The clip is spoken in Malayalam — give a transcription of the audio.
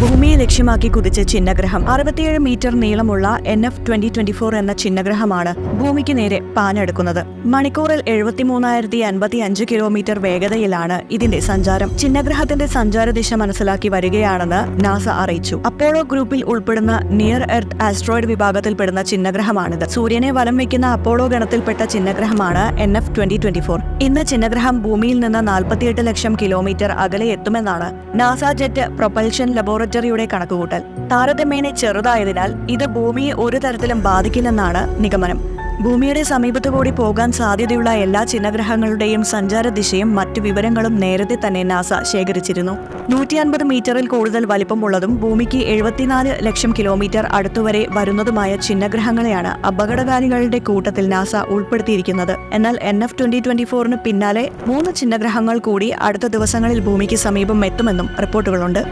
ഭൂമിയെ ലക്ഷ്യമാക്കി കുതിച്ച ചിഹ്നഗ്രഹം അറുപത്തിയേഴ് മീറ്റർ നീളമുള്ള N F twenty twenty four എന്ന ചിഹ്നഗ്രഹമാണ് ഭൂമിക്ക് നേരെ പാഞ്ഞെടുക്കുന്നത്. മണിക്കൂറിൽ എഴുപത്തിമൂന്നായിരത്തി അൻപത്തി അഞ്ച് കിലോമീറ്റർ വേഗതയിലാണ് ഇതിന്റെ സഞ്ചാരം. ചിഹ്നഗ്രഹത്തിന്റെ സഞ്ചാര ദിശ മനസ്സിലാക്കി വരികയാണെന്ന് നാസ അറിയിച്ചു. അപ്പോളോ ഗ്രൂപ്പിൽ ഉൾപ്പെടുന്ന നിയർ എർത്ത് ആസ്ട്രോയിഡ് വിഭാഗത്തിൽപ്പെടുന്ന ചിഹ്നഗ്രഹമാണിത് സൂര്യനെ വലം വയ്ക്കുന്ന അപ്പോളോ ഗണത്തിൽപ്പെട്ട ചിഹ്നഗ്രഹമാണ് N F twenty twenty four ഇന്ന് ചിഹ്നഗ്രഹം ഭൂമിയിൽ നിന്ന് നാൽപ്പത്തിയെട്ട് ലക്ഷം കിലോമീറ്റർ അകലെ എത്തുമെന്നാണ് നാസ ജെറ്റ് പ്രൊപ്പൽഷൻ ലബോറട്ടറിയുടെ കണക്കുകൂട്ടൽ. താരതമ്യേന ചെറുതായതിനാൽ ഇത് ഭൂമിയെ ഒരു തരത്തിലും ബാധിക്കില്ലെന്നാണ് നിഗമനം. ഭൂമിയുടെ സമീപത്തു കൂടി പോകാൻ സാധ്യതയുള്ള എല്ലാ ചിഹ്നഗ്രഹങ്ങളുടെയും സഞ്ചാര ദിശയും മറ്റു വിവരങ്ങളും നേരത്തെ തന്നെ നാസ ശേഖരിച്ചിരുന്നു. നൂറ്റി അൻപത് മീറ്ററിൽ കൂടുതൽ വലിപ്പമുള്ളതും ഭൂമിക്ക് എഴുപത്തിനാല് ലക്ഷം കിലോമീറ്റർ അടുത്തുവരെ വരുന്നതുമായ ചിഹ്നഗ്രഹങ്ങളെയാണ് അപകടകാരികളുടെ കൂട്ടത്തിൽ നാസ ഉൾപ്പെടുത്തിയിരിക്കുന്നത്. എന്നാൽ എൻ എഫ് ട്വന്റി ട്വന്റി ഫോറിന് പിന്നാലെ മൂന്ന് ചിഹ്നഗ്രഹങ്ങൾ കൂടി അടുത്ത ദിവസങ്ങളിൽ ഭൂമിക്ക് സമീപം എത്തുമെന്നും റിപ്പോർട്ടുകളുണ്ട്.